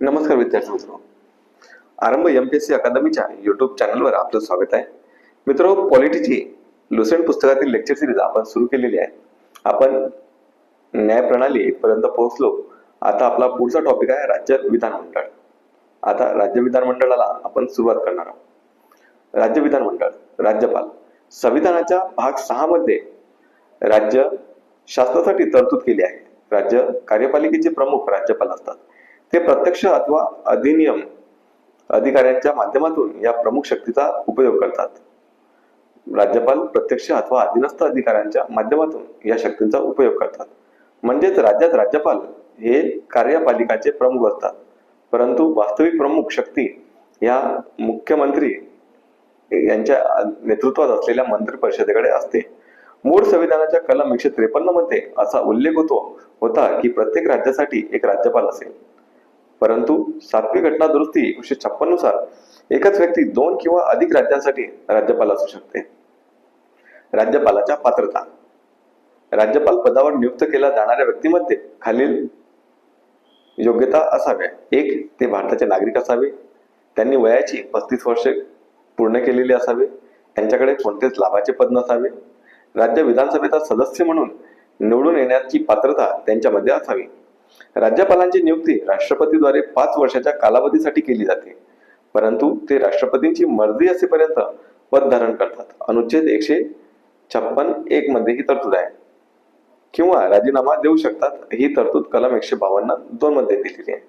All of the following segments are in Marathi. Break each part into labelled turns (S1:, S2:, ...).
S1: नमस्कार विद्यार्थी मित्र. आरंभ एम पी एस सी अकादमीच्या युट्यूब चॅनलवर आपलं स्वागत आहे. मित्र पॉलिटीची लुसेंट पुस्तकातील लेक्चर सिरीज आपण सुरू केलेली आहे. आपण न्यायप्रणाली इथपर्यंत पोहोचलो. आता आपला पुढचा टॉपिक आहे राज्य विधानमंडळ आता राज्य विधानमंडळाला आपण सुरुवात करणार आहोत. राज्य विधानमंडळ राज्यपाल संविधानाच्या भाग सहा मध्ये राज्य शासनासाठी तरतूद केली आहे. राज्य कार्यपालिकेचे प्रमुख राज्यपाल असतात. ते प्रत्यक्ष अथवा अधिनियम अधिकाऱ्यांच्या माध्यमातून या प्रमुख शक्तीचा उपयोग करतात. राज्यपाल प्रत्यक्ष अथवा अधीनस्थ अधिकाऱ्यांच्या माध्यमातून या शक्तींचा उपयोग करतात. म्हणजेच राज्यात राज्यपाल हे कार्यपालिकाचे प्रमुख असतात. परंतु वास्तविक प्रमुख शक्ती या मुख्यमंत्री यांच्या नेतृत्वात असलेल्या मंत्री परिषदेकडे असते. मूळ संविधानाच्या कलम एकशे त्रेपन्नमध्ये असा उल्लेख होतो होता की प्रत्येक राज्यासाठी एक राज्यपाल असेल. परंतु सातवी घटना दुरुस्ती एकोणीशे छप्पननुसार एकच व्यक्ती दोन किंवा अधिक राज्यांसाठी राज्यपाल असू शकते. राज्यपालाच्या पात्रता. राज्यपाल पदावर नियुक्त केला जाणाऱ्या व्यक्तीमध्ये खालील योग्यता असाव्या. एक ते भारताचे नागरिक असावे. त्यांनी वयाची पस्तीस वर्षे पूर्ण केलेली असावे. त्यांच्याकडे कोणतेच लाभाचे पद नसावे. राज्य विधानसभेचा सदस्य म्हणून निवडून येण्याची पात्रता त्यांच्यामध्ये असावी. राज्यपालांची नियुक्ती राष्ट्रपतीद्वारे पाच वर्षाच्या कालावधीसाठी केली जाते. परंतु ते राष्ट्रपतींची मर्जी असेपर्यंत पद धारण करतात. अनुच्छेद एकशे छप्पन एक मध्ये ही तरतूद आहे. किंवा राजीनामा देऊ शकतात ही तरतूद कलम एकशे बावन्न दोन मध्ये दिलेली आहे.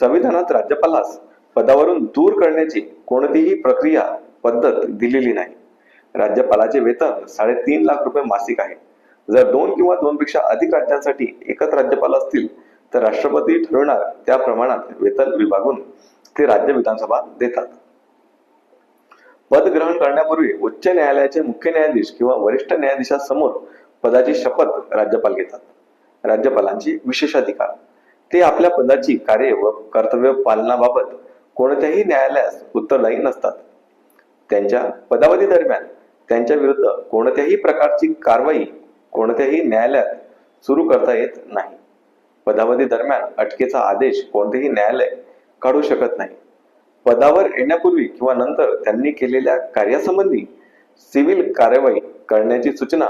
S1: संविधानात राज्यपालास पदावरून दूर करण्याची कोणतीही प्रक्रिया पद्धत दिलेली नाही. राज्यपालाचे वेतन साडेतीन लाख रुपये मासिक आहे. जर दोन किंवा दोनपेक्षा अधिक राज्यांसाठी एकच राज्यपाल असतील तर राष्ट्रपती ठरवणार त्या प्रमाणात वेतन विभागून ते राज्य विधानसभा देतात. पद ग्रहण करण्यापूर्वी उच्च न्यायालयाचे मुख्य न्यायाधीश किंवा वरिष्ठ न्यायाधीशासमोर पदाची शपथ राज्यपाल घेतात. राज्यपालांची विशेषाधिकार ते आपल्या पदाची कार्य व कर्तव्य पालनाबाबत कोणत्याही न्यायालयास उत्तरदायी नसतात. त्यांच्या पदावधी दरम्यान त्यांच्या विरुद्ध कोणत्याही प्रकारची कारवाई कोणत्याही न्यायालयात सुरू करता येत नाही. पदावधी दरम्यान अटकेचा आदेश कोणतेही न्यायालय काढू शकत नाही. पदावर येण्यापूर्वी किंवा नंतर त्यांनी केलेल्या कार्यासंबंधी सिव्हिल कारवाई करण्याची सूचना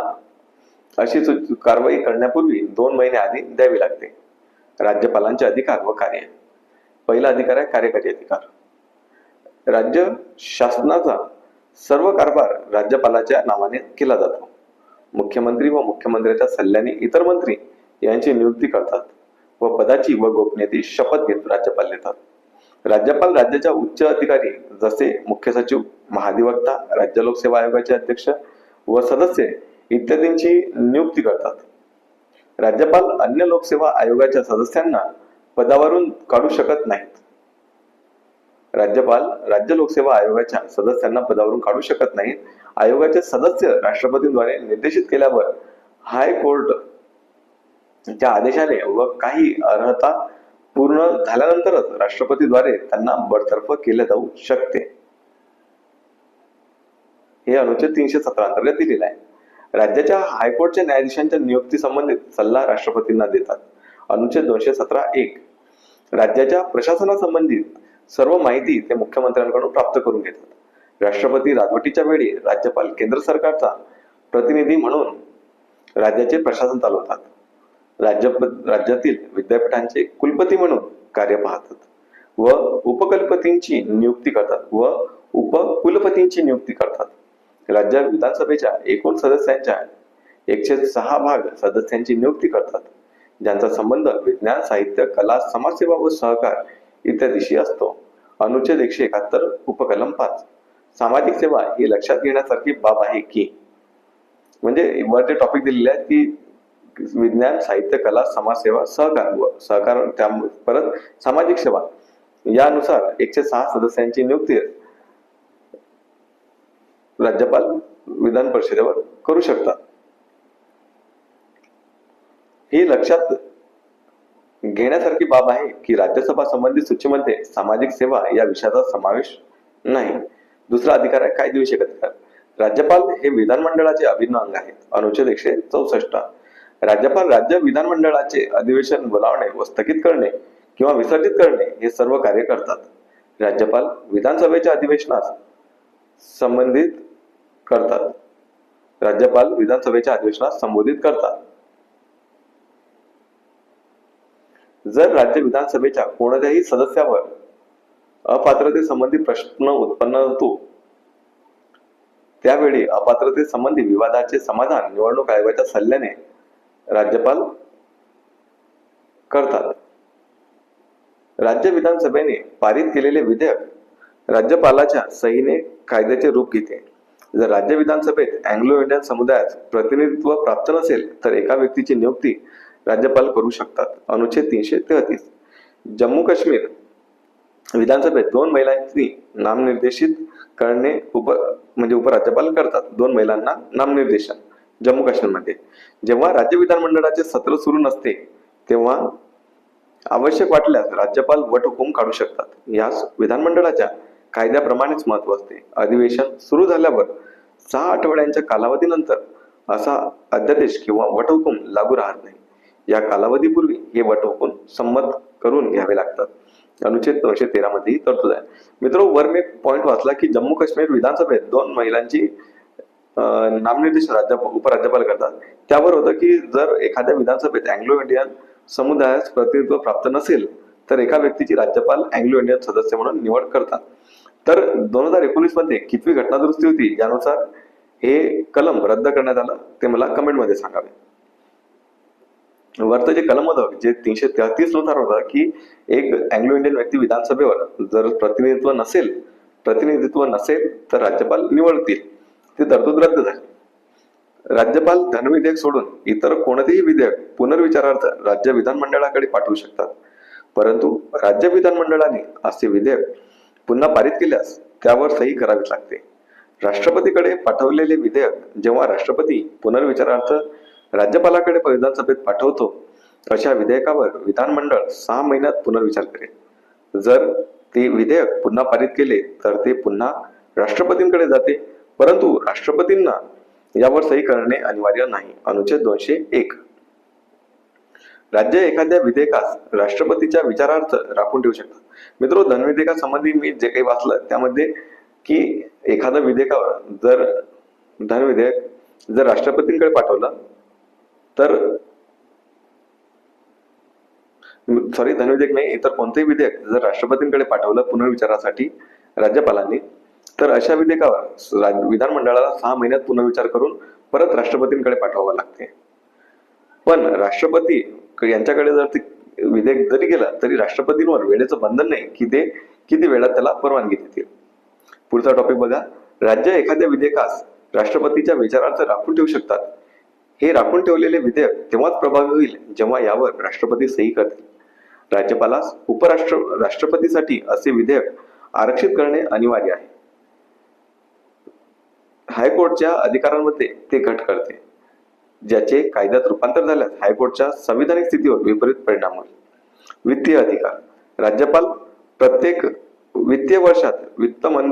S1: अशी कारवाई करण्यापूर्वी दोन महिने आधी द्यावी लागते. राज्यपालांचे अधिकार व कार्य. पहिला अधिकार आहे कार्यकारी अधिकार. राज्य शासनाचा सर्व कारभार राज्यपालाच्या नावाने केला जातो. मुख्यमंत्री व मुख्यमंत्र्याच्या सल्ल्याने इतर मंत्री यांची नियुक्ती करतात व पदाची व गोपनीयतेची शपथ घेत राज्यपाल घेतात राज्यपाल राज्याच्या उच्च अधिकारी जसे मुख्य सचिव महाधिवक्ता राज्य लोकसेवा आयोगाचे अध्यक्ष व सदस्य इत्यादींची नियुक्ती करतात. राज्यपाल अन्य लोकसेवा आयोगाच्या सदस्यांना पदावरून काढू शकत नाहीत. राज्यपाल राज्य लोकसेवा आयोगाच्या सदस्यांना पदावरून काढू शकत नाहीत. आयोगाचे सदस्य राष्ट्रपतींद्वारे निर्देशित केल्यावर हायकोर्ट च्या आदेशाने व काही अर्हता पूर्ण झाल्यानंतरच राष्ट्रपतीद्वारे त्यांना बडतर्फ केले जाऊ शकते. हे अनुच्छेद तीनशे सतरा अंतर्गत दिलेलं आहे. राज्याच्या हायकोर्टच्या न्यायाधीशांच्या नियुक्ती संबंधित सल्ला राष्ट्रपतींना देतात. अनुच्छेद दोनशे सतरा एक. राज्याच्या प्रशासनासंबंधित सर्व माहिती ते मुख्यमंत्र्यांकडून प्राप्त करून घेतात. राष्ट्रपती राजवटीच्या वेळी राज्यपाल केंद्र सरकारचा प्रतिनिधी म्हणून राज्याचे प्रशासन चालवतात. राज्य राज्यातील विद्यापीठांचे कुलपती म्हणून कार्य पाहतात व उपकुलपतींची नियुक्ती करतात व उपकुलपतींची नियुक्ती करतात. राज्य विधानसभेच्या एकूण सदस्यांच्या एकशे सहा भाग सदस्यांची नियुक्ती करतात. ज्यांचा संबंध विज्ञान साहित्य कला समाजसेवा व सहकार इत्यादीशी असतो. अनुच्छेद एकशे एकाहत्तर उपकलम पाच. सामाजिक सेवा ही लक्षात घेण्यासारखी बाब आहे की? म्हणजे वर जे टॉपिक दिलेले आहेत की विज्ञान साहित्य कला समाजसेवा सहकार व सहकार त्या परत सामाजिक सेवा. यानुसार एकशे सहा सदस्यांची नियुक्ती राज्यपाल विधान परिषदेवर करू शकतात. ही लक्षात घेण्यासारखी बाब आहे की राज्यसभा संबंधित सूचीमध्ये सामाजिक सेवा या विषयाचा समावेश नाही. दुसरा अधिकार आहे कायदेविषयक अधिकार. राज्यपाल हे विधानमंडळाचे अभिन्न अंग आहेत. अनुच्छेद एकशे चौसष्ट. राज्यपाल राज्य विधानमंडळाचे अधिवेशन बोलावणे व स्थगित करणे किंवा विसर्जित करणे हे सर्व कार्य करतात. राज्यपाल विधानसभेच्या अधिवेशनास संबंधित करतात. राज्यपाल विधानसभेच्या अधिवेशनास संबोधित करतात. जर राज्य विधानसभेच्या कोणत्याही सदस्यावर अपात्रतेसंबंधी प्रश्न उत्पन्न होतो त्यावेळी अपात्रतेसंबंधी विवादाचे समाधान निवडणूक आयोगाच्या सल्ल्याने राज्यपाल करतात. राज्य विधानसभेने पारित केलेले विधेयक राज्यपालाच्या सहीने कायद्याचे रूप घेते. जर राज्य विधानसभेत अँग्लो इंडियन समुदायात प्रतिनिधित्व प्राप्त नसेल तर एका व्यक्तीची नियुक्ती राज्यपाल करू शकतात. अनुच्छेद तीनशे तेहतीस. जम्मू काश्मीर विधानसभेत दोन महिलांची नामनिर्देशित करणे उप म्हणजे उपराज्यपाल करतात. दोन महिलांना नामनिर्देशन जम्मू काश्मीरमध्ये. जेव्हा राज्य विधानमंडळाचे सत्र सुरू नसते तेव्हा आवश्यक वाटल्यास राज्यपाल वटहुकूम काढू शकतात. यास विधानमंडळाच्या कायद्याप्रमाणेच महत्त्व असते. अधिवेशन सुरू झाल्यावर सहा आठवड्यांच्या कालावधीनंतर असा अध्यादेश किंवा वटहुकूम लागू राहत नाही. या कालावधीपूर्वी हे वटहुकूम संमत करून घ्यावे लागतात. अनुच्छेद दोनशे तेरा मध्ये ही तरतूद आहे. मित्र वर मी पॉइंट वाचला की जम्मू काश्मीर विधानसभेत दोन महिलांची नामनिर्देश नामनिर्देशन राज्य उपराज्यपाल करतात. त्यावर होतं की जर एखाद्या विधानसभेत अँग्लो इंडियन समुदायास प्रतिनिधित्व प्राप्त नसेल तर एका व्यक्तीची राज्यपाल अँग्लो इंडियन सदस्य म्हणून निवड करतात. तर दोन हजार एकोणीसमध्ये कितवी घटना दुरुस्ती होती यानुसार हे कलम रद्द करण्यात आलं ते मला कमेंटमध्ये सांगावे. वरचं जे कलम होतं जे तीनशे तेहतीसनुसार होतं की एक अँग्लो इंडियन व्यक्ती विधानसभेवर जर प्रतिनिधित्व नसेल प्रतिनिधित्व नसेल तर राज्यपाल निवडतील. ती तरतूद रद्द झाली. राज्यपाल धनविधेयक सोडून इतर कोणतेही विधेयक पुनर्विचारार्थ राज्य विधानमंडळाकडे पाठवू शकतात. परंतु राज्य विधानमंडळाने असे विधेयक पुन्हा पारित केल्यास त्यावर सही करावीच लागते. राष्ट्रपतीकडे पाठवलेले विधेयक जेव्हा राष्ट्रपती पुनर्विचारार्थ राज्यपालाकडे विधानसभेत पाठवतो अशा विधेयकावर विधानमंडळ सहा महिन्यात पुनर्विचार करेल. जर ते विधेयक पुन्हा पारित केले तर ते पुन्हा राष्ट्रपतींकडे जाते. परंतु राष्ट्रपतींना यावर सही करणे अनिवार्य नाही. अनुच्छेद दोनशे एक. राज्य एखाद्या विधेयकास राष्ट्रपतीच्या विचारार्थ राखून ठेवू शकतात. मित्र धनविधेयकासंबंधी मी जे काही वाचलं त्यामध्ये की एखाद्या विधेयकावर जर धनविधेयक जर राष्ट्रपतींकडे पाठवलं तर सॉरी धनविधेयक नाही इतर कोणतेही विधेयक जर राष्ट्रपतींकडे पाठवलं पुनर्विचारासाठी राज्यपालांनी तर अशा विधेयकावर विधानमंडळाला सहा महिन्यात पुनर्विचार करून परत राष्ट्रपतींकडे पाठवावं लागते. पण राष्ट्रपती यांच्याकडे जर ते विधेयक जरी गेलं तरी राष्ट्रपतींवर वेळेचं बंधन नाही की ते किती वेळात त्याला परवानगी देतील. पुढचा टॉपिक बघा. राज्य एखाद्या विधेयकास राष्ट्रपतीच्या विचारार्थ राखून ठेवू शकतात. हे राखून ठेवलेले विधेयक तेव्हाच प्रभावी होईल जेव्हा यावर राष्ट्रपती सही करतील. राज्यपालास उपराष्ट्र राष्ट्रपतीसाठी असे विधेयक आरक्षित करणे अनिवार्य आहे. हायकोर्टच्या अधिकारांमध्ये ते घट करते ज्याचे कायद्यात रूपांतर झाल्यास हायकोर्टच्या संविधानिक स्थितीवर विपरीत परिणाम होईल. वित्तीय अधिकार. राज्यपाल प्रत्येक वित्तीय वर्षात वित्त मन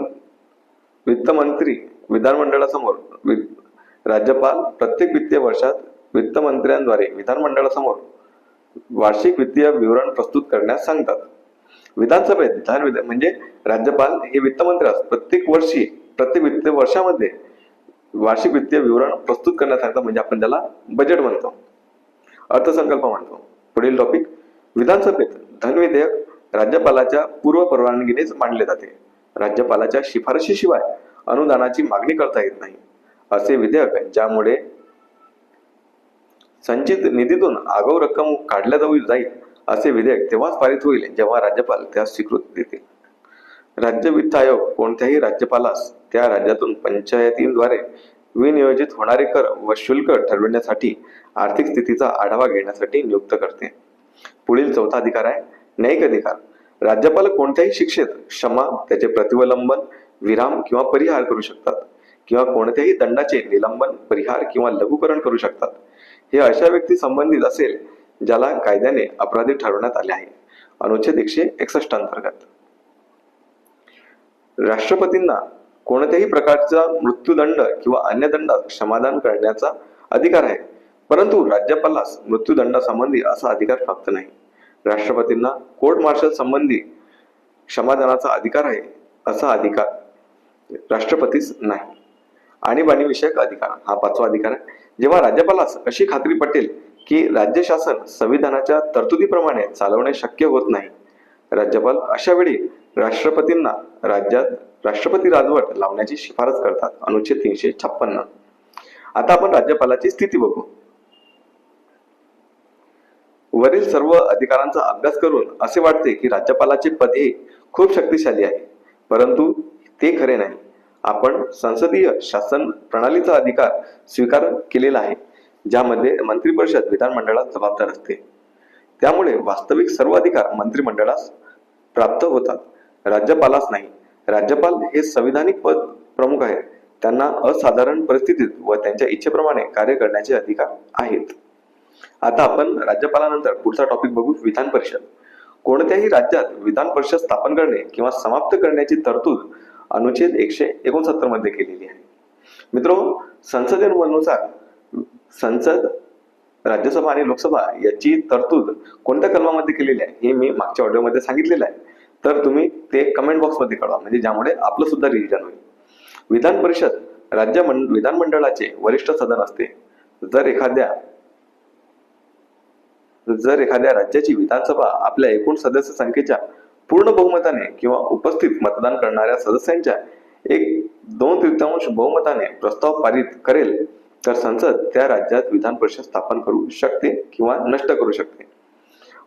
S1: वित्तमंत्री विधानमंडळासमोर राज्यपाल प्रत्येक वित्तीय वर्षात वित्तमंत्र्यांद्वारे विधानमंडळासमोर वार्षिक वित्तीय विवरण प्रस्तुत करण्यास सांगतात. विधानसभेत विधान म्हणजे राज्यपाल हे वित्तमंत्र्यास प्रत्येक वर्षी प्रत्येक वित्तीय वर्षामध्ये वार्षिक वित्तीय विवरण प्रस्तुत करण्यास सांगतात. म्हणजे आपण त्याला बजेट म्हणतो. अर्थसंकल्प म्हणतो. पुढील टॉपिक विधानसभेत धनविधेयक राज्यपालाच्या पूर्व परवानगीनेच मांडले जाते. राज्यपालाच्या शिफारशीशिवाय अनुदानाची मागणी करता येत नाही. असे विधेयक ज्यामुळे संचित निधीतून आगाऊ रक्कम काढल्या जाऊ जाईल असे विधेयक तेव्हाच पारित होईल जेव्हा राज्यपाल त्यास स्वीकृती देतील. राज्य वित्त आयोग कोणत्याही राज्यपालास त्या राज्यातून पंचायतींद्वारे विनियोजित होणारे कर व शुल्क ठरविण्यासाठी आर्थिक स्थितीचा आढावा घेण्यासाठी नियुक्त करते. पुढील चौथा अधिकार आहे न्यायिक अधिकार. राज्यपाल कोणत्याही शिक्षेत क्षमा त्याचे प्रतिवलंबन विराम किंवा परिहार करू शकतात. किंवा कोणत्याही दंडाचे निलंबन परिहार किंवा लघुकरण करू शकतात. हे अशा व्यक्ती संबंधित असेल ज्याला कायद्याने अपराधी ठरवण्यात आले आहे. अनुच्छेद एकशे एकसष्ट अंतर्गत. राष्ट्रपतींना कोणत्याही प्रकारचा मृत्यूदंड किंवा अन्य दंडात क्षमादान करण्याचा अधिकार आहे. परंतु राज्यपालास मृत्यूदंडासंबंधी असा अधिकार प्राप्त नाही. राष्ट्रपतींना कोर्ट मार्शल संबंधी क्षमादानाचा अधिकार आहे असा अधिकार राष्ट्रपतीस नाही. आणीबाणी विषयक अधिकार. हा पाचवा अधिकार आहे. जेव्हा राज्यपालास अशी खात्री पटेल की राज्य शासन संविधानाच्या तरतुदीप्रमाणे चालवणे शक्य होत नाही राज्यपाल अशा वेळी राष्ट्रपतींना राज्यात राष्ट्रपती राजवट लावण्याची शिफारस करतात. अनुच्छेद तीनशे छप्पन्न आता आपण राज्यपालाची स्थिती बघू. वरील सर्व अधिकारांचा अभ्यास करून असे वाटते की राज्यपालाचे पद हे खूप शक्तिशाली आहे. परंतु ते खरे नाही. आपण संसदीय शासन प्रणालीचा अधिकार स्वीकार केलेला आहे ज्यामध्ये मंत्रिपरिषद विधानमंडळात जबाबदार असते. त्यामुळे वास्तविक सर्व अधिकार मंत्रिमंडळास प्राप्त होतात. राज्यपालास नाही. राज्यपाल हे संविधानिक पद प्रमुख आहेत. त्यांना असाधारण परिस्थितीत व त्यांच्या इच्छेप्रमाणे कार्य करण्याचे अधिकार आहेत. आता आपण राज्यपालानंतर पुढचा टॉपिक बघू विधान परिषद कोणत्याही राज्यात विधान परिषद स्थापन करणे किंवा समाप्त करण्याची तरतूद अनुच्छेद एकशे एकोणसत्तरमध्ये केलेली आहे. मित्रो संसदेनुसार संसद राज्यसभा आणि लोकसभा याची तरतूद कोणत्या कलमामध्ये केलेली आहे हे मी मागच्या ऑडिओमध्ये सांगितलेलं आहे. तर तुम्ही ते कमेंट बॉक्समध्ये कळवा म्हणजे ज्यामुळे आपलं सुद्धा रिव्हिजन होईल. विधान परिषद राज्य विधानमंडळाचे वरिष्ठ सदन असते. जर एखाद्या जर एखाद्या राज्याची विधानसभा आपल्या एकूण सदस्य संख्येच्या पूर्ण बहुमताने किंवा उपस्थित मतदान करणाऱ्या सदस्यांच्या एक दोन तृतीयांश बहुमताने प्रस्ताव पारित करेल तर संसद त्या राज्यात विधान परिषद स्थापन करू शकते किंवा नष्ट करू शकते.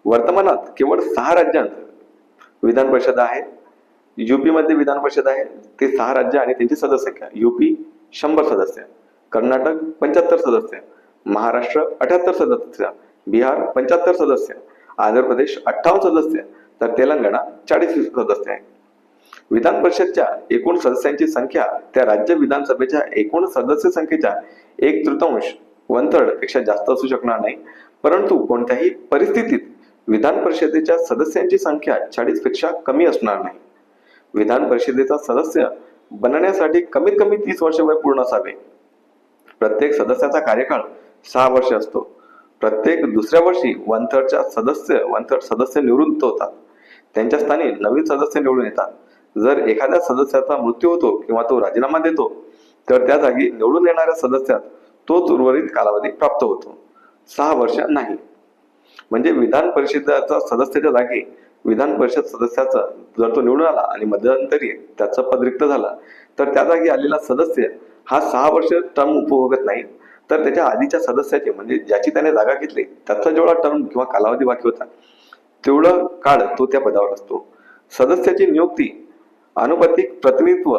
S1: वर्तमानात केवळ सहा राज्यांत विधान परिषद आहे युपी मध्ये विधान परिषद आहे ते सहा राज्य आणि त्यांची सदस्य युपी शंभर सदस्य कर्नाटक पंच्याहत्तर सदस्य महाराष्ट्र अठ्याहत्तर सदस्य बिहार पंच्याहत्तर सदस्य आंध्र प्रदेश अठ्ठावन्न सदस्य तर तेलंगणा चाळीस सदस्य आहे विधान परिषदच्या एकूण सदस्यांची संख्या त्या राज्य विधानसभेच्या एकूण सदस्य संख्येच्या एक तृतीयांश वन थर्डपेक्षा जास्त असू शकणार नाही. परंतु कोणत्याही परिस्थितीत विधान परिषदेच्या सदस्यांची संख्या चाळीसपेक्षा कमी असणार नाही. विधान परिषदेचा सदस्य बनण्यासाठी कमीत कमी तीस वर्ष वय पूर्ण असावे. प्रत्येक सदस्याचा कार्यकाळ सहा वर्ष असतो. प्रत्येक दुसऱ्या वर्षी वन थर्डच्या सदस्य वन थर्ड सदस्य निवृत्त होतात. त्यांच्या स्थानी नवीन सदस्य निवडून येतात. जर एखाद्या सदस्याचा मृत्यू होतो किंवा तो राजीनामा देतो तर त्या जागी निवडून येणाऱ्या सदस्यात तोच उर्वरित कालावधी प्राप्त होतो. सहा वर्ष नाही. म्हणजे विधान परिषदेचा सदस्याच्या जागी विधान परिषद सदस्याचा जर तो निवडून आला आणि मध्यंतरी त्याचं पद रिक्त झाला तर त्या जागी आलेला सदस्य हा सहा वर्ष टर्म उपभोगत नाही. तर त्याच्या आधीच्या सदस्याचे म्हणजे ज्याची त्याने जागा घेतली त्याचा जेवढा टर्म किंवा कालावधी बाकी होता तेवढं काळ तो त्या पदावर असतो. सदस्याची नियुक्ती अनुपातिक प्रतिनिधित्व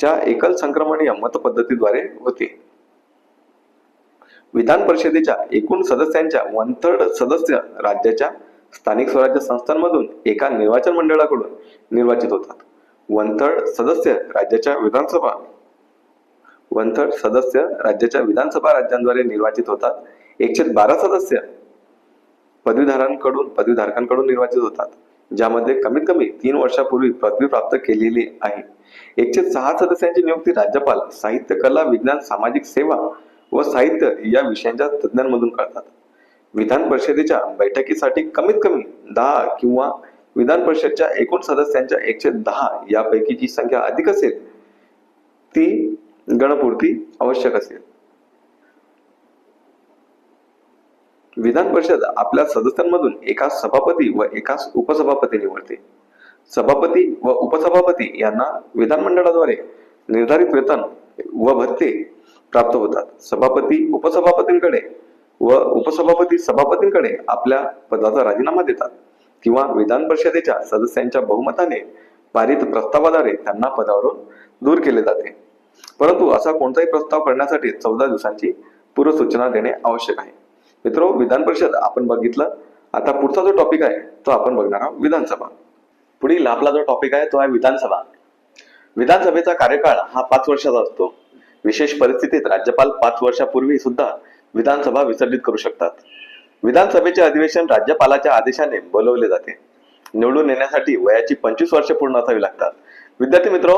S1: च्या एकल संक्रमणीय मतपद्धतीद्वारे होते. विधान परिषदेच्या एकूण सदस्यांच्या वन थर्ड सदस्य राज्याच्या स्थानिक स्वराज्य संस्थांमधून एका निर्वाचन मंडळाकडून निर्वाचित होतात. वन थर्ड सदस्य राज्याच्या विधानसभा वन थर्ड सदस्य राज्याच्या विधानसभा राज्यांद्वारे निर्वाचित होतात. एकशे बारा सदस्य पदवीधारांकडून पदवीधारकांकडून निर्वाचित होतात ज्यामध्ये कमीत कमी तीन वर्षापूर्वी पदवी प्राप्त केलेली आहे. एकशे सहा सदस्यांची नियुक्ती राज्यपाल साहित्य कला विज्ञान सामाजिक सेवा व साहित्य या विषयांच्या तज्ज्ञांमधून करतात विधान परिषदेच्या बैठकीसाठी कमीत कमी दहा किंवा विधान परिषदच्या एकूण सदस्यांच्या एकशे दहा यापैकी जी संख्या अधिक असेल ती गणपूर्ती आवश्यक असेल. विधान परिषद आपल्या सदस्यांमधून एका सभापती व एका उपसभापती निवडते. सभापती व उपसभापती यांना विधानमंडळाद्वारे निर्धारित वेतन व भत्ते प्राप्त होतात. सभापती उपसभापतींकडे व उपसभापती सभापतींकडे आपल्या पदाचा राजीनामा देतात किंवा विधान परिषदेच्या सदस्यांच्या बहुमताने पारित प्रस्तावाद्वारे त्यांना पदावरून दूर केले जाते. परंतु असा कोणताही प्रस्ताव करण्यासाठी चौदा दिवसांची पूर्वसूचना देणे आवश्यक आहे. मित्रो विधान परिषद आपण बघितलं. आता पुढचा जो टॉपिक आहे तो आपण बघणार आहोत विधानसभा. पुढील आपला जो टॉपिक आहे तो आहे विधानसभा. विधानसभेचा कार्यकाळ हा पाच वर्षाचा असतो. विशेष परिस्थितीत राज्यपाल पाच वर्षापूर्वी सुद्धा विधानसभा विसर्जित करू शकतात. विधानसभेचे अधिवेशन राज्यपालाच्या आदेशाने बोलवले जाते. निवडून येण्यासाठी वयाची पंचवीस वर्ष पूर्ण असावी लागतात. विद्यार्थी मित्रो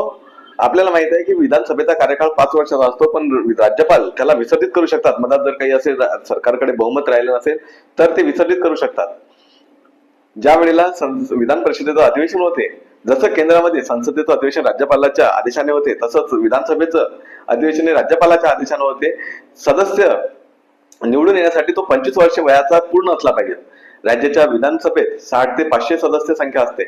S1: आपल्याला माहीत आहे की विधानसभेचा कार्यकाळ पाच वर्षाचा असतो पण राज्यपाल त्याला विसर्जित करू शकतात. मधात जर काही असेल सरकारकडे बहुमत राहिलं नसेल तर ते विसर्जित करू शकतात. ज्या वेळेला सं- विधान परिषदेचं अधिवेशन होते जसं केंद्रामध्ये संसदेचं अधिवेशन राज्यपालाच्या आदेशाने होते तसंच विधानसभेचं अधिवेशन हे राज्यपालाच्या आदेशाने होते. सदस्य निवडून येण्यासाठी तो पंचवीस वर्ष वयाचा पूर्ण असला पाहिजे. राज्याच्या विधानसभेत साठ ते पाचशे सदस्य संख्या असते.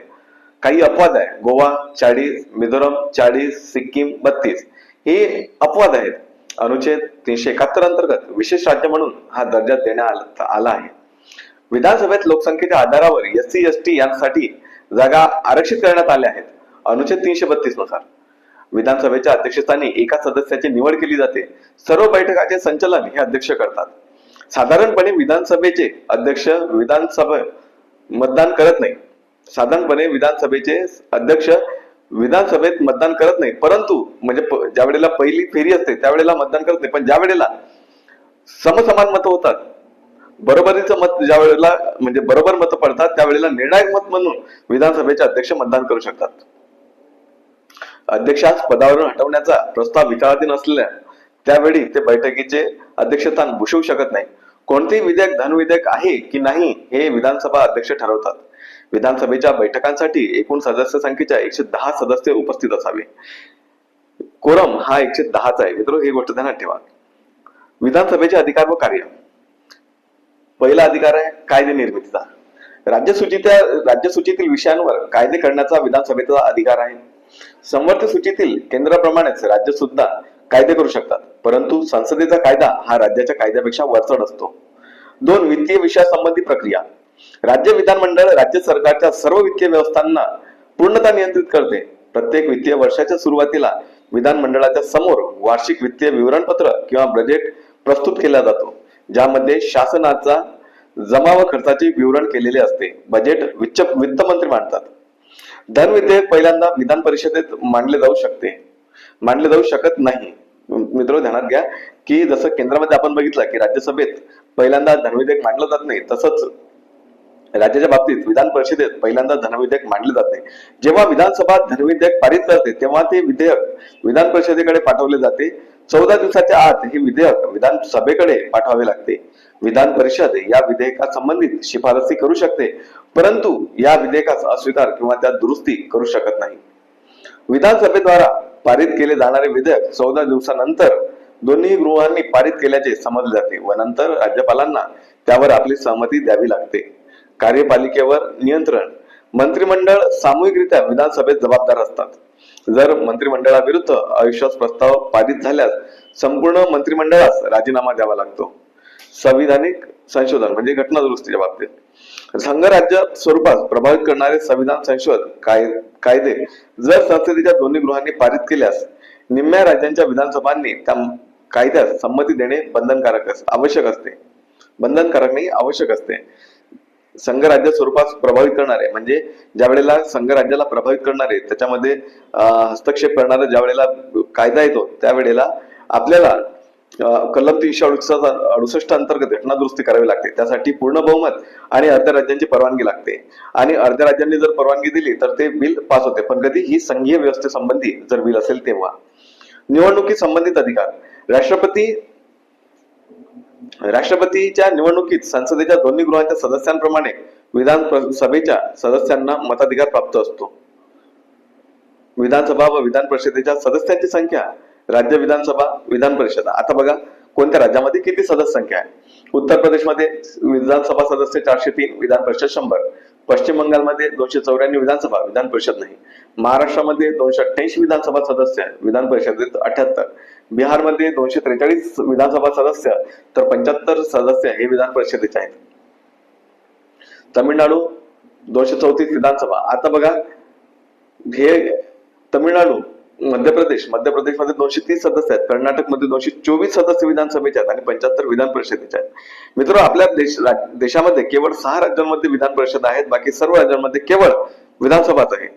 S1: काही अपवाद आहे. गोवा चाळीस मिझोरम चाळीस सिक्कीम बत्तीस. हे अपवाद आहेत. अनुच्छेद तीनशे एकाहत्तर अंतर्गत विशेष राज्य म्हणून हा दर्जा देण्यात आला- आला आहे. विधानसभेत लोकसंख्येच्या आधारावर एस सी एस टी यांसाठी जागा आरक्षित करण्यात आल्या आहेत. अनुच्छेद तीनशे बत्तीसनुसार. विधानसभेच्या अध्यक्षस्थानी एका सदस्याची निवड केली जाते. सर्व बैठकाचे संचालन हे अध्यक्ष करतात. साधारणपणे विधानसभेचे अध्यक्ष विधानसभा मतदान करत नाही साधारणपणे विधानसभेचे अध्यक्ष विधानसभेत मतदान करत नाही. परंतु म्हणजे ज्या वेळेला पहिली फेरी असते त्यावेळेला मतदान करत नाही. पण ज्या वेळेला समसमान मतं होतात बरोबरीचं मत ज्या वेळेला म्हणजे बरोबर मतं पडतात त्यावेळेला निर्णायक मत म्हणून विधानसभेचे अध्यक्ष मतदान करू शकतात. अध्यक्षास पदावरून हटवण्याचा प्रस्ताव विचाराधीन असलेल्या त्यावेळी ते बैठकीचे अध्यक्षस्थान भूषवू शकत नाही. कोणतेही विधेयक धनविधेयक आहे की नाही हे विधानसभा अध्यक्ष ठरवतात. विधानसभेच्या बैठकांसाठी एकूण सदस्य संख्येच्या एकशे दहा सदस्य उपस्थित असावे. कोरम हा एकशे दहाचा आहे. मित्र ही गोष्ट ध्यानात ठेवा. विधानसभेचे अधिकार व कार्य. पहिला अधिकार आहे कायदे निर्मितीचा. राज्यसूचीच्या राज्यसूचीतील विषयांवर कायदे करण्याचा विधानसभेचा अधिकार आहे. संवर्त सूचीतील केंद्राप्रमाणेच राज्य सुद्धा कायदे करू शकतात. परंतु संसदेचा कायदा हा राज्याच्या कायद्यापेक्षा वरचढ असतो. दोन वित्तीय विषयासंबंधी प्रक्रिया. राज्य विधानमंडळ राज्य सरकारच्या सर्व वित्तीय व्यवस्थांना पूर्णतः नियंत्रित करते. प्रत्येक वित्तीय वर्षाच्या सुरुवातीला विधानमंडळाच्या समोर वार्षिक वित्तीय विवरणपत्र किंवा बजेट प्रस्तुत केला जातो ज्यामध्ये शासनाचा जमा व खर्चाचे विवरण केलेले असते. बजेट वित्त वित्तमंत्री मांडतात. धन विधेयक पहिल्यांदा विधान परिषदेत मांडले जाऊ शकते. मांडले जाऊ शकत नाही. मित्र ध्यानात घ्या की जसं केंद्रामध्ये आपण बघितलं की राज्यसभेत पहिल्यांदा धनविधेयक मांडलं जात नाही तसंच राज्याच्या बाबतीत विधान परिषदेत पहिल्यांदा धनविधेयक मांडले जाते जेव्हा विधानसभा धनविधेयक पारित करते तेव्हा ते विधेयक विधान परिषदेकडे पाठवले जाते. चौदा दिवसाच्या आत हे विधेयक विधानसभेकडे पाठवावे लागते. विधान परिषद या विधेयका संबंधित शिफारसी करू शकते परंतु या विधेयकास अस्वीकार किंवा त्यात दुरुस्ती करू शकत नाही. विधानसभेद्वारा पारित केले जाणारे विधेयक चौदा दिवसानंतर दोन्ही गृहांनी पारित केल्याचे समजले जाते व नंतर राज्यपालांना त्यावर आपली सहमती द्यावी लागते. कार्यपालिकेवर नियंत्रण. मंत्रिमंडळ सामूहिकरित्या विधानसभेत जबाबदार असतात. जर मंत्रिमंडळाविरुद्ध अविश्वास प्रस्ताव पारित झाल्यास संपूर्ण मंत्रिमंडळास राजीनामा द्यावा लागतो. संविधानिक संशोधन म्हणजे घटना दुरुस्तीच्या बाबतीत. संघराज्य स्वरूपात प्रभावित करणारे संविधान संशोधन काय- कायदे जर संसदेच्या दोन्ही गृहांनी पारित केल्यास निम्म्या राज्यांच्या विधानसभांनी त्या कायद्यास संमती देणे बंधनकारक आवश्यक असते. बंधनकारक नाही आवश्यक असते. संघराज्य स्वरूपात प्रभावित करणारे म्हणजे ज्या वेळेला संघराज्याला प्रभावित करणारे त्याच्यामध्ये हस्तक्षेप करणारा ज्या वेळेला कायदा येतो त्यावेळेला आपल्याला कलम तीनशे अडुसष्ट अडुसष्ट अंतर्गत घटना दुरुस्ती करावी लागते. त्यासाठी पूर्ण बहुमत आणि अर्ध्या राज्यांची परवानगी लागते. आणि अर्ध्या राज्यांनी जर परवानगी दिली तर ते बिल पास होते. पण कधी ही संघीय व्यवस्थेसंबंधी जर बिल असेल तेव्हा. निवडणुकी संबंधित अधिकार. राष्ट्रपती राष्ट्रपतीच्या निवडणुकीत संसदेच्या दोन्ही गृहांच्या सदस्यांप्रमाणे विधान सभेच्या सदस्यांना मताधिकार प्राप्त असतो. विधानसभा व विधान परिषदेच्या सदस्यांची संख्या राज्य विधानसभा विधान परिषद. आता बघा कोणत्या राज्यामध्ये किती सदस्य संख्या आहे? उत्तर प्रदेशमध्ये विधानसभा सदस्य चारशे तीन विधान परिषद शंभर. पश्चिम बंगालमध्ये दोनशे चौऱ्याण्णव विधानसभा विधान परिषद नाही. महाराष्ट्रामध्ये दोनशे अठ्ठ्याऐंशी विधानसभा सदस्य विधान परिषदेत अठ्याहत्तर. बिहारमध्ये दोनशे त्रेचाळीस विधानसभा सदस्य तर पंच्याहत्तर सदस्य हे विधान परिषदेचे आहेत. तमिळनाडू दोनशे चौतीस विधानसभा. आता बघा हे तमिळनाडू मध्य प्रदेश मध्य प्रदेशमध्ये दोनशे तीस सदस्य आहेत. कर्नाटकमध्ये दोनशे चोवीस सदस्य विधानसभेचे आहेत आणि पंच्याहत्तर विधान परिषदेचे आहेत. मित्र आपल्या देश देशामध्ये केवळ सहा राज्यांमध्ये विधान परिषद आहेत. बाकी सर्व राज्यांमध्ये केवळ विधानसभाच आहे.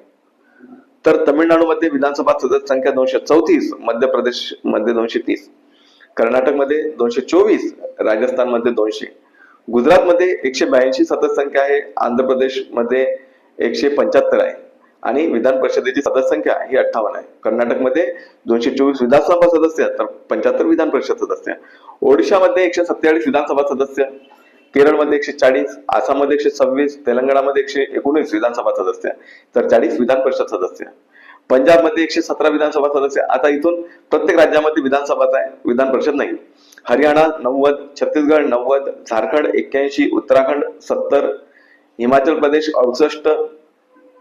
S1: तर तमिळनाडूमध्ये विधानसभा सदस्य संख्या दोनशे चौतीस मध्य प्रदेशमध्ये दोनशे तीस कर्नाटकमध्ये दोनशे चोवीस राजस्थानमध्ये दोनशे गुजरातमध्ये एकशे ब्याऐंशी सदस्य संख्या आहे आंध्र प्रदेशमध्ये एकशे पंच्याहत्तर आहे आणि विधान परिषदेची सदस्य संख्या ही अठ्ठावन्न आहे. कर्नाटकमध्ये दोनशे चोवीस विधानसभा सदस्य तर पंच्याहत्तर विधान परिषद सदस्य ओडिशामध्ये एकशे सत्तेचाळीस विधानसभा सदस्य केरळमध्ये एकशे चाळीस आसाममध्ये एकशे सव्वीस तेलंगणामध्ये एकशे एकोणीस विधानसभा सदस्य. तर चाळीस विधान परिषद सदस्य. पंजाबमध्ये एकशे सतरा विधानसभा सदस्य. आता इथून प्रत्येक राज्यामध्ये विधानसभाच आहे. विधान परिषद नाही. हरियाणा नव्वद छत्तीसगड नव्वद झारखंड एक्क्याऐंशी उत्तराखंड सत्तर हिमाचल प्रदेश अडुसष्ट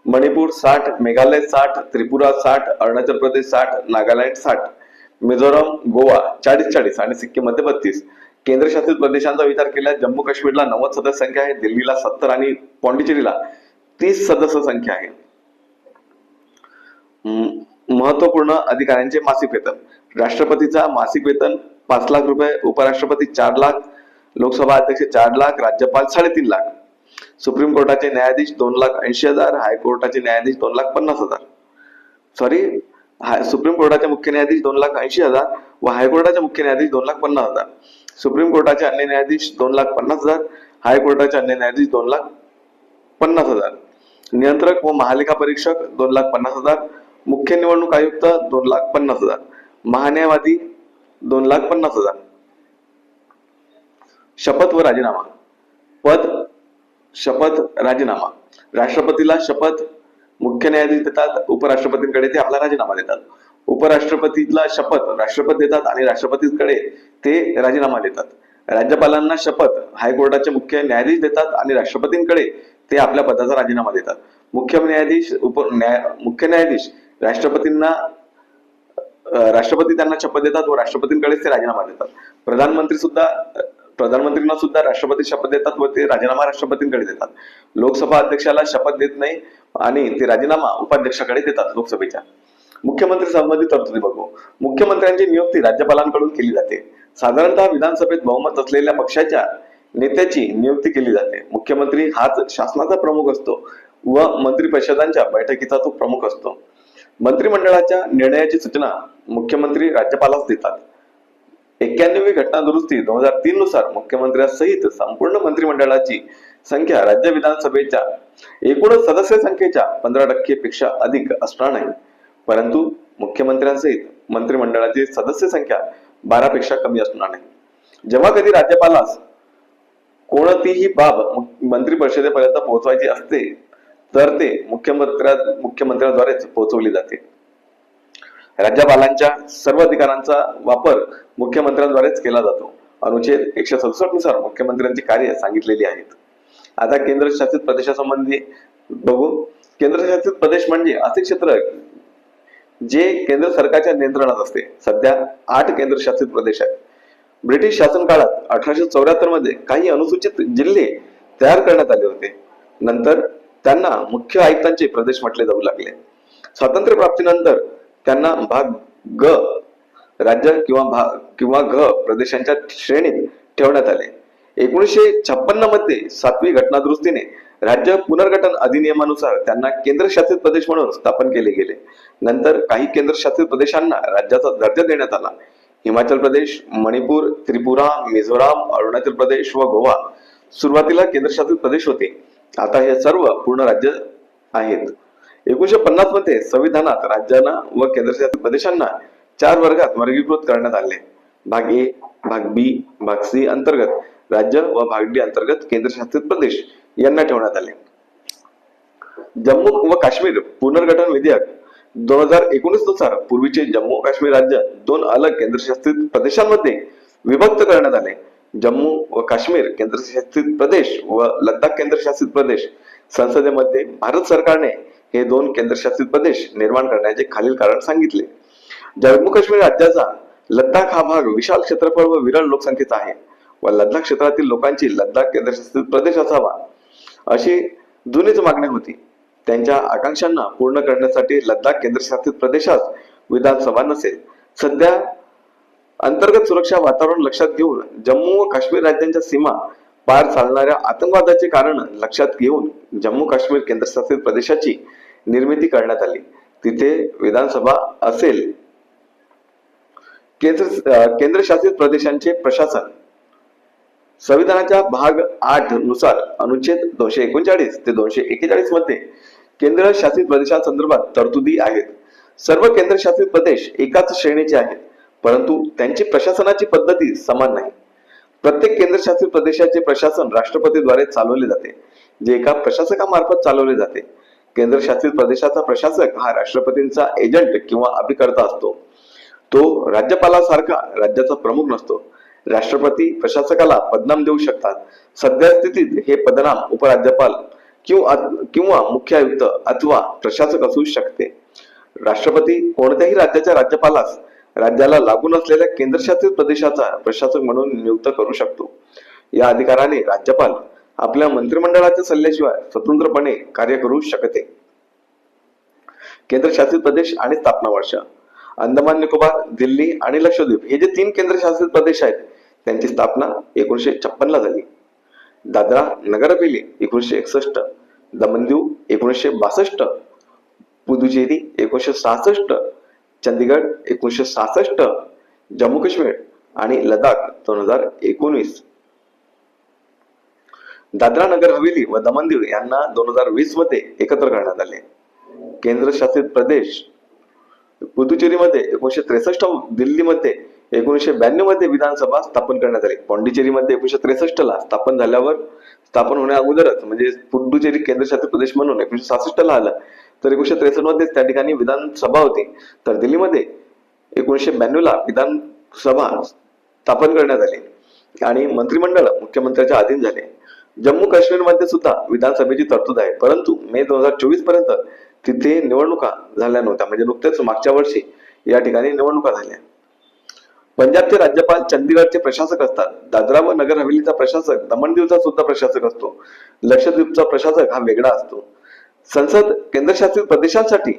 S1: मणिपूर साठ मेघालय साठ त्रिपुरा साठ अरुणाचल प्रदेश साठ नागालँड साठ मिझोरम गोवा चाळीस चाळीस आणि सिक्कीममध्ये बत्तीस. केंद्रशासित प्रदेशांचा विचार केला जम्मू काश्मीरला नव्वद सदस्य संख्या आहे दिल्लीला सत्तर आणि पॉंडिचेरीला तीस सदस्य संख्या आहे. महत्त्वपूर्ण अधिकाऱ्यांचे मासिक वेतन. राष्ट्रपतीचा मासिक वेतन पाच लाख रुपये उपराष्ट्रपती चार लाख लोकसभा अध्यक्ष चार लाख राज्यपाल साडेतीन लाख. सुप्रीम कोर्टाचे न्यायाधीश दोन लाख ऐंशी हजार हायकोर्टाचे न्यायाधीश दोन लाख पन्नास हजार. सॉरी सुप्रीम कोर्टाचे मुख्य न्यायाधीश दोन लाख ऐंशी हजार व हायकोर्टाचे मुख्य न्यायाधीश दोन लाख पन्नास हजार. सुप्रीम कोर्टाचे अन्य न्यायाधीश दोन लाख पन्नास हजार हायकोर्टाचे अन्य न्यायाधीश दोन लाख पन्नास हजार. नियंत्रक व महालेखा परीक्षक दोन लाख पन्नास हजार मुख्य निवडणूक आयुक्त दोन लाख पन्नास हजार महान्यायवादी दोन लाख पन्नास हजार. शपथ व राजीनामा. पद शपथ राजीनामा. राष्ट्रपतीला शपथ मुख्य न्यायाधीश देतात उपराष्ट्रपतींकडे ते आपला राजीनामा देतात. उपराष्ट्रपतीला शपथ राष्ट्रपती देतात आणि राष्ट्रपतीकडे ते राजीनामा देतात. राज्यपालांना शपथ हायकोर्टाचे मुख्य न्यायाधीश देतात आणि राष्ट्रपतींकडे ते आपल्या पदाचा राजीनामा देतात. मुख्य न्यायाधीश उप न्याय मुख्य न्यायाधीश राष्ट्रपतींना राष्ट्रपती त्यांना शपथ देतात व राष्ट्रपतींकडेच ते राजीनामा देतात. प्रधानमंत्री सुद्धा अं, प्रधानमंत्रींना सुद्धा राष्ट्रपती शपथ देतात व ते राजीनामा राष्ट्रपतींकडे देतात. लोकसभा अध्यक्षाला शपथ देत नाही आणि ते राजीनामा उपाध्यक्षाकडे देतात लोकसभेच्या. मुख्यमंत्री संबंधित तरतुदी बघू. मुख्यमंत्र्यांची नियुक्ती राज्यपालांकडून केली जाते. साधारणतः विधानसभेत बहुमत असलेल्या पक्षाच्या नेत्याची नियुक्ती केली जाते. मुख्यमंत्री हाच शासनाचा प्रमुख असतो व मंत्री परिषदांच्या बैठकीचा तो प्रमुख असतो. मंत्रिमंडळाच्या निर्णयाची सूचना मुख्यमंत्री राज्यपालास देतात. एक्क्याण्णवी घटना दुरुस्ती दोन हजार तीन नुसार मुख्यमंत्र्यांसहित संपूर्ण मंत्रिमंडळाची संख्या राज्य विधानसभेच्या एकूण सदस्य संख्येच्या पंधरा टक्के पेक्षा अधिक असणार नाही. परंतु मुख्यमंत्र्यांसहित मंत्रिमंडळाची सदस्य संख्या बारा पेक्षा कमी असणार नाही. जेव्हा कधी राज्यपालास कोणतीही बाब मंत्री परिषदेपर्यंत पोहोचवायची असते तर ते मुख्यमंत्र्या मुख्यमंत्र्यांद्वारेच पोहोचवली जाते. राज्यपालांच्या सर्व अधिकारांचा वापर मुख्यमंत्र्यांद्वारेच केला जातो. अनुच्छेद एकशे सदुसष्टनुसार मुख्यमंत्र्यांची कार्य सांगितलेली आहेत. आता केंद्रशासित प्रदेशासंबंधी बघू. केंद्रशासित प्रदेश म्हणजे असे क्षेत्र जे केंद्र सरकारच्या नियंत्रणात असते. सध्या आठ केंद्रशासित प्रदेश आहेत. ब्रिटिश शासन काळात अठराशे चौऱ्याहत्तरमध्ये काही अनुसूचित जिल्हे तयार करण्यात आले होते. नंतर त्यांना मुख्य आयुक्तांचे प्रदेश म्हटले जाऊ लागले. स्वातंत्र्य प्राप्तीनंतर त्यांना भाग ग राज्य किंवा भाग किंवा घ प्रदेशांच्या श्रेणीत ठेवण्यात आले. एकोणीसशे छप्पन्नमध्ये सातवी घटनादुरुस्तीने राज्य पुनर्गठन अधिनियमानुसार त्यांना केंद्रशासित प्रदेश म्हणून स्थापन केले गेले. नंतर काही केंद्रशासित प्रदेशांना राज्याचा दर्जा देण्यात आला. हिमाचल प्रदेश मणिपूर त्रिपुरा मिझोराम अरुणाचल प्रदेश व गोवा सुरुवातीला केंद्रशासित प्रदेश होते. आता हे सर्व पूर्ण राज्य आहेत. एकोणीशे पन्नासमध्ये संविधानात राज्यांना व केंद्रशासित प्रदेशांना चार वर्गात वर्गीकृत करण्यात आले. भाग ए भाग बी भाग सी अंतर्गत राज्य व भाग डी अंतर्गत केंद्रशासित प्रदेश यांना ठेवण्यात आले. जम्मू व काश्मीर पुनर्गठन विधेयक दोन हजार एकोणीसनुसार पूर्वीचे जम्मू काश्मीर राज्य दोन अलग केंद्रशासित प्रदेशांमध्ये विभक्त करण्यात आले. जम्मू व काश्मीर केंद्रशासित प्रदेश व लडाख केंद्रशासित प्रदेश संसदेमध्ये भारत सरकारने हे दोन केंद्रशासित प्रदेश निर्माण करण्याचे खालील कारण सांगितले. जम्मू काश्मीर राज्याचा लद्दाख हा भाग विशाल क्षेत्रफळ व विरळ लोकसंख्येचा आहे व लद्दाख क्षेत्रातील लोकांची लद्दाख केंद्रशासित प्रदेश असावा अशी जुनीच मागणी होती. त्यांच्या आकांक्षांना पूर्ण करण्यासाठी लद्दाख केंद्रशासित प्रदेशात विधानसभा नसेल. सध्या अंतर्गत सुरक्षा वातावरण लक्षात घेऊन जम्मू व काश्मीर राज्यांच्या सीमा पार चालणाऱ्या आतंकवादाचे कारण लक्षात घेऊन जम्मू काश्मीर केंद्रशासित प्रदेशाची निर्मिती करण्यात आली. तिथे विधानसभा असेल. केंद्र केंद्रशासित प्रदेशांचे प्रशासन संविधानाच्या भाग आठनुसार अनुच्छेद दोनशे एकोणचाळीस ते दोनशे एकेचाळीसमध्ये केंद्र शासित प्रदेशांसंदर्भात तरतुदी आहेत. सर्व केंद्रशासित प्रदेश एकाच श्रेणीचे आहेत परंतु त्यांची प्रशासनाची पद्धती समान नाही. प्रत्येक केंद्रशासित प्रदेशाचे प्रशासन राष्ट्रपतीद्वारे चालवले जाते जे एका प्रशासकामार्फत चालवले जाते. केंद्रशासित प्रदेशाचा प्रशासक हा राष्ट्रपतींचा एजंट किंवा अभिकर्ता असतो. तो राज्यपालासारखा राज्याचा प्रमुख नसतो. राष्ट्रपती प्रशासकाला पदनाम देऊ शकतात. सध्या स्थितीत हे पदनाम उपराज्यपाल किंवा किंवा मुख्य आयुक्त अथवा प्रशासक असू शकते. राष्ट्रपती कोणत्याही राज्याच्या राज्यपालास राज्याला लागून असलेल्या केंद्रशासित प्रदेशाचा प्रशासक म्हणून नियुक्त करू शकतो. या अधिकाराने राज्यपाल आपल्या मंत्रिमंडळाच्या सल्ल्याशिवाय स्वतंत्रपणे कार्य करू शकते. केंद्रशासित प्रदेश आणि स्थापना वर्ष. अंदमान निकोबार दिल्ली आणि लक्षद्वीप हे जे तीन केंद्रशासित प्रदेश आहेत त्यांची स्थापना एकोणीशे छप्पन ला झाली. दादरा नगर हवेली एकोणीशे एकसष्ट दमनदीव एकोणीसशे बासष्ट पुदुचेरी एकोणीसशे सहासष्ट चंदीगड एकोणीसशे सहासष्ट जम्मू काश्मीर आणि लडाख दोन हजार एकोणीस दादरा नगर हवेली व दमन दीव यांना दोन हजार वीसमध्ये एकत्र करण्यात आले. केंद्रशासित प्रदेश पुदुचेरीमध्ये एकोणीशे त्रेसष्ट दिल्लीमध्ये एकोणीशे ब्याण्णवमध्ये विधानसभा स्थापन करण्यात आली. पॉंडिचेरीमध्ये एकोणीशे त्रेसष्ट ला स्थापन झाल्यावर स्थापन होण्या अगोदरच म्हणजे पुडुचेरी केंद्रशासित प्रदेश म्हणून एकोणीशे सहासष्ट ला आलं. तर एकोणीशे त्रेसष्टमध्ये त्या ठिकाणी विधानसभा होती. तर दिल्लीमध्ये एकोणीशे ब्याण्णव ला विधानसभा स्थापन करण्यात आली. आणि मंत्रिमंडळ मुख्यमंत्र्याच्या अधीन झाले. जम्मू काश्मीरमध्ये सुद्धा विधानसभेची तरतूद आहे. परंतु मे दोन हजार चोवीसपर्यंत तिथे निवडणुका झाल्या नव्हत्या. म्हणजे नुकत्याच मागच्या वर्षी या ठिकाणी निवडणुका झाल्या. पंजाबचे राज्यपाल चंदीगडचे प्रशासक असतात. दादरा व नगर हवेलीचा प्रशासक दमण दीवचा सुद्धा प्रशासक असतो. लक्षद्वीपचा प्रशासक हा वेगळा असतो. संसद केंद्रशासित प्रदेशांसाठी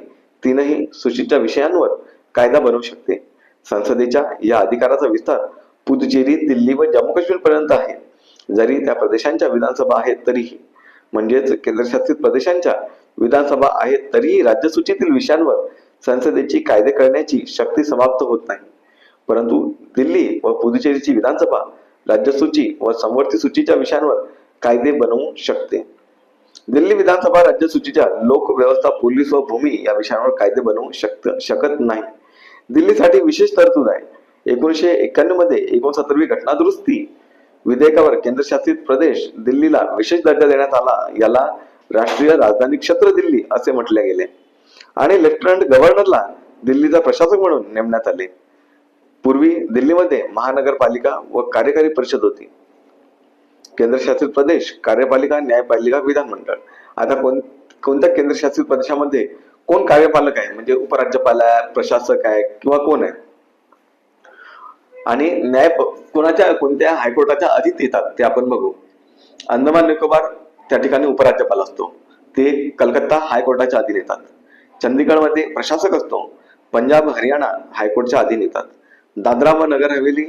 S1: तीनही सूचीच्या विषयांवर कायदा बनवू शकते. संसदेच्या या अधिकाराचा विस्तार पुदुचेरी दिल्ली व जम्मू काश्मीर पर्यंत आहे. जरी त्या प्रदेशांच्या विधानसभा आहेत तरीही म्हणजेच केंद्रशासित प्रदेशांच्या विधानसभा आहेत तरीही राज्यसूचीतील विषयांवर संसदेची कायदे करण्याची शक्ती समाप्त होत नाही. परंतु दिल्ली व पुदुचेरीची विधानसभा राज्यसूची व समवर्ती सूचीच्या विषयांवर कायदे बनवू शकते. दिल्ली विधानसभा राज्यसूचीच्या लोकव्यवस्था पोलीस व भूमी या विषयांवर कायदे बनवू शकत शकत नाही. दिल्लीसाठी विशेष तरतूद आहे. एकोणीशे एक्क्याण्णवमध्ये एकोणसत्तरवी घटना दुरुस्ती विधेयकावर केंद्रशासित प्रदेश दिल्लीला विशेष दर्जा देण्यात आला याला राष्ट्रीय राजधानी क्षेत्र दिल्ली असे म्हटले गेले. आणि लेफ्टनंट गव्हर्नरला दिल्लीचा प्रशासक म्हणून नेमण्यात आले. पूर्वी दिल्लीमध्ये महानगरपालिका व कार्यकारी परिषद होती. केंद्रशासित प्रदेश कार्यपालिका न्यायपालिका विधानमंडळ. आता कोण कोणत्या केंद्रशासित प्रदेशामध्ये कोण कार्यपालक आहे? म्हणजे उपराज्यपाल आहे प्रशासक आहे किंवा कोण आहे? आणि न्याय कोणाच्या कोणत्या हायकोर्टाच्या अधीत येतात ते आपण बघू. अंदमान निकोबार त्या ठिकाणी उपराज्यपाल असतो. ते कलकत्ता हायकोर्टाच्या अधीन येतात. चंदीगडमध्ये प्रशासक असतो. पंजाब हरियाणा हायकोर्टच्या अधीन येतात. दादरा व नगर हवेली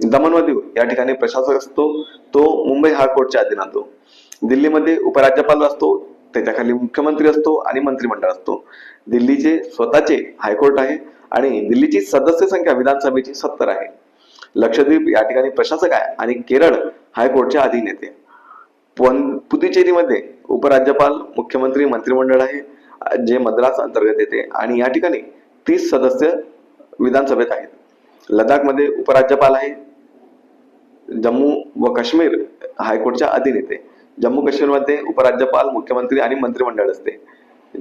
S1: दमन व दीव या ठिकाणी प्रशासक असतो. तो मुंबई हायकोर्टच्या अधीन असतो दिल्लीमध्ये उपराज्यपाल असतो त्याच्याखाली मुख्यमंत्री असतो आणि मंत्रिमंडळ असतो. दिल्लीचे स्वतःचे हायकोर्ट आहे आणि दिल्लीची सदस्य संख्या विधानसभेची सत्तर आहे. लक्षद्वीप या ठिकाणी प्रशासक आहे आणि केरळ हायकोर्टच्या अधीन येते. पण पुदुचेरीमध्ये उपराज्यपाल मुख्यमंत्री मंत्रिमंडळ आहे जे मद्रास अंतर्गत येते आणि या ठिकाणी तीस सदस्य विधानसभेत आहेत. लडाखमध्ये उपराज्यपाल आहे जम्मू व काश्मीर हायकोर्टच्या अधीन येते. जम्मू काश्मीरमध्ये उपराज्यपाल मुख्यमंत्री आणि मंत्रिमंडळ असते.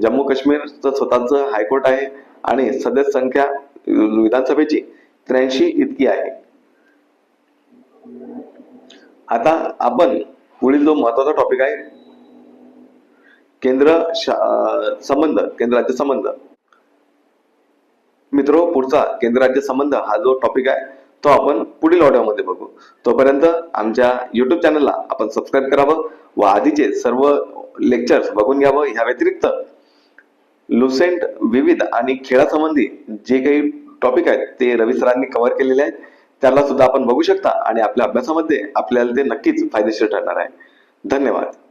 S1: जम्मू काश्मीरचं स्वतःचं हायकोर्ट आहे आणि सदस्य संख्या विधानसभेची त्र्याऐंशी इतकी आहे. आता आपण पुढील जो महत्त्वाचा टॉपिक आहे केंद्र शा- संबंध केंद्र राज्य संबंध. मित्रो पुढचा केंद्र राज्य संबंध हा जो टॉपिक आहे तो आपण पुढील ऑडिओमध्ये बघू. तोपर्यंत आमच्या युट्यूब चॅनलला आपण सबस्क्राईब करावं व आधीचे सर्व लेक्चर्स बघून घ्यावं. ह्या व्यतिरिक्त लुसेंट विविध आणि खेळासंबंधी जे काही टॉपिक आहेत ते रवी सरांनी कव्हर केलेले आहेत. त्याला सुद्धा आपण बघू शकता आणि आपल्या अभ्यासामध्ये आपल्याला ते नक्कीच फायदेशीर ठरणार आहे. धन्यवाद.